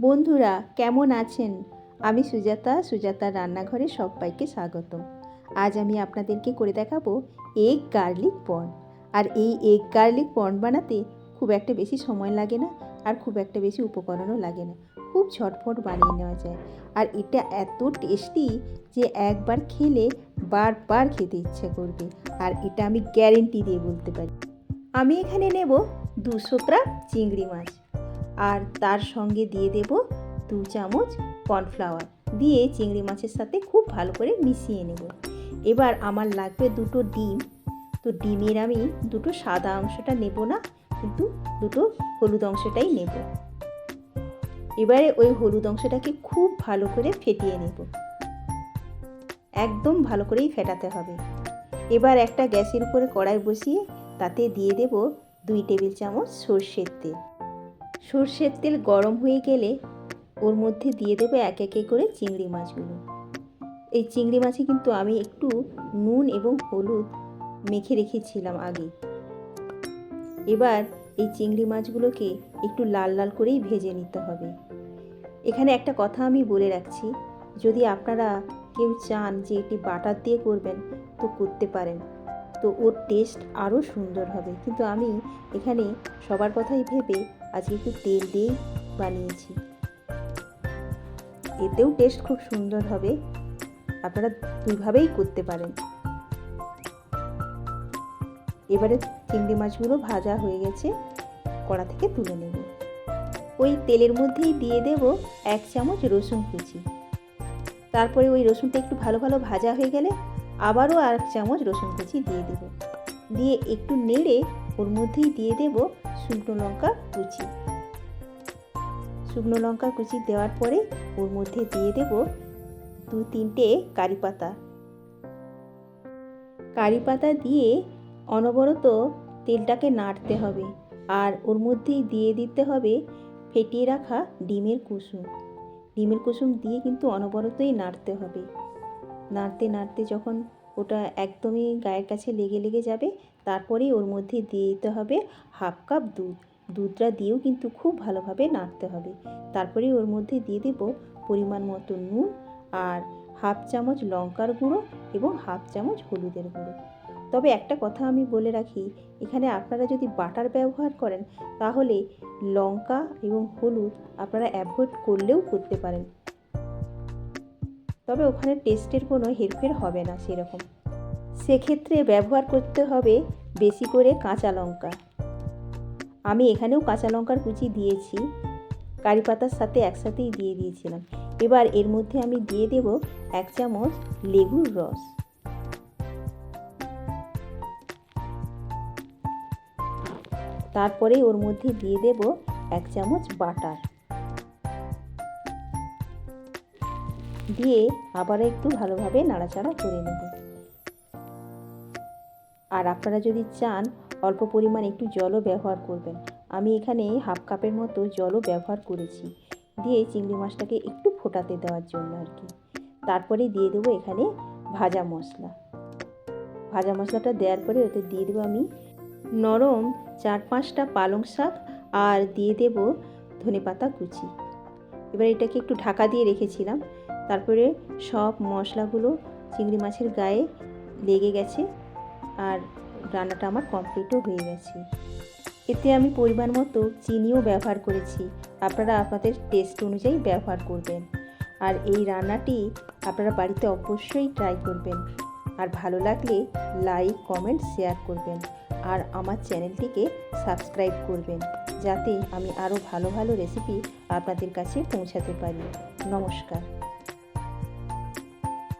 বন্ধুরা, কেমন আছেন? আমি সুজাতা, সুজাতার রান্নাঘরে সবাইকে স্বাগত। আজ আমি আপনাদেরকে করে দেখাবো এগ গার্লিক পন আর এই এগ গার্লিক পন বানাতে খুব একটা বেশি সময় লাগে না আর খুব একটা বেশি উপকরণও লাগে না। খুব ঝটফট বানিয়ে নেওয়া যায়। আর এটা এত টেস্টি যে একবার খেলে বারবার খেতে ইচ্ছে করবে। আর এটা আমি গ্যারেন্টি দিয়ে বলতে পারি। আমি এখানে নেব দুশো গ্রাম চিংড়ি মাছ। আর তার সঙ্গে দিয়ে দেব দু চামচ কর্নফ্লাওয়ার। দিয়ে চিংড়ি মাছের সাথে খুব ভালো করে মিশিয়ে নেব। এবার আমার লাগবে দুটো ডিম। তো ডিমের আমি দুটো সাদা অংশটা নেব না, কিন্তু দুটো হলুদ অংশটাই নেব। এবারে ওই হলুদ অংশটাকে খুব ভালো করে ফেটিয়ে নেব। একদম ভালো করেই ফেটাতে হবে। এবার একটা গ্যাসের উপরে কড়াই বসিয়ে তাতে দিয়ে দেব দুই টেবিল চামচ সর্ষের তেল। সর্ষের তেল গরম হয়ে গেলে ওর মধ্যে দিয়ে দেবো এক একে করে চিংড়ি মাছগুলো। এই চিংড়ি মাছে কিন্তু আমি একটু নুন এবং হলুদ মেখে রেখেছিলাম আগে। এবার এই চিংড়ি মাছগুলোকে একটু লাল লাল করেই ভেজে নিতে হবে। এখানে একটা কথা আমি বলে রাখছি, যদি আপনারা কেউ চান যে এটি বাটার দিয়ে করবেন, তো করতে পারেন। তো ওর টেস্ট আরও সুন্দর হবে। কিন্তু আমি এখানে সবার কথাই ভেবে আজকে একটু তেল দিয়েই বানিয়েছি। এতেও টেস্ট খুব সুন্দর হবে। আপনারা দুইভাবেই করতে পারেন। এবারে চিংড়ি মাছগুলো ভাজা হয়ে গেছে। কড়া থেকে তুলে নেব। ওই তেলের মধ্যেই দিয়ে দেব এক চামচ রসুন কুচি। তারপরে ওই রসুনটা একটু ভালো ভালো ভাজা হয়ে গেলে আবারও আর এক চামচ রসুন কুচি দিয়ে দেব। দিয়ে একটু নেড়ে ওর মধ্যেই দিয়ে দেব শুকনো লঙ্কা কুচি। শুকনো লঙ্কা কুচি দেওয়ার পরে ওর মধ্যে দিয়ে দেব দু তিনটে কারি পাতা। কারি পাতা দিয়ে অনবরত তেলটাকে নাড়তে হবে আর ওর মধ্যেই দিয়ে দিতে হবে ফেটিয়ে রাখা ডিমের কুসুম। ডিমের কুসুম দিয়ে কিন্তু অনবরতই নাড়তে হবে। নাড়তে নাড়তে যখন ওটা একদমই গায়ের কাছে লেগে লেগে যাবে তারপরেই ওর মধ্যে দিয়ে দিতে হবে হাফ কাপ দুধ। দুধটা দিয়েও কিন্তু খুব ভালোভাবে নাড়তে হবে। তারপরেই ওর মধ্যে দিয়ে দেব পরিমাণ মতো নুন আর হাফ চামচ লঙ্কার গুঁড়ো এবং হাফ চামচ হলুদের গুঁড়ো। তবে একটা কথা আমি বলে রাখি, এখানে আপনারা যদি বাটার ব্যবহার করেন, তাহলে লঙ্কা এবং হলুদ আপনারা অ্যাভয়েড করলেও করতে পারেন। তবে ওখানে টেস্টের কোনো হেরফের হবে না সেরকম। সেক্ষেত্রে ব্যবহার করতে হবে বেশি করে কাঁচা লঙ্কা। আমি এখানেও কাঁচা লঙ্কার কুচি দিয়েছি, কারি পাতার সাথে একসাথেই দিয়ে দিয়েছিলাম। এবার এর মধ্যে আমি দিয়ে দেব এক চামচ লেবুর রস। তারপরে ওর মধ্যে দিয়ে দেব এক চামচ বাটার। দিয়ে আবার একটু ভালোভাবে নাড়াচাড়া করে নেব। আর আপনারা যদি চান, অল্প পরিমাণ একটু জলও ব্যবহার করবেন। আমি এখানে হাফ কাপের মতো জলও ব্যবহার করেছি। দিয়ে চিংড়ি মাছটাকে একটু ফোটাতে দেওয়ার জন্য আর কি। তারপরে দিয়ে দেবো এখানে ভাজা মশলা। ভাজা মশলাটা দেওয়ার পরে ওতে দিয়ে দেবো আমি নরম চার পাঁচটা পালং শাক আর দিয়ে দেব ধনে পাতা কুচি। এবার এটাকে একটু ঢাকা দিয়ে রেখেছিলাম। তারপরে সব মশলাগুলো চিংড়ি মাছের গায়ে লেগে গেছে। আর রান্নাটা আমার কমপ্লিটও হয়ে গেছে। এতে আমি পরিমাণ মতো চিনিও ব্যবহার করেছি। আপনারা আপনাদের টেস্ট অনুযায়ী ব্যবহার করবেন। আর এই রান্নাটি আপনারা বাড়িতে অবশ্যই ট্রাই করবেন। আর ভালো লাগলে লাইক কমেন্ট শেয়ার করবেন। আর আমার চ্যানেলটিকে সাবস্ক্রাইব করবেন। যাতে আমি আরও ভালো ভালো রেসিপি আপনাদের কাছে পৌঁছাতে পারি। নমস্কার।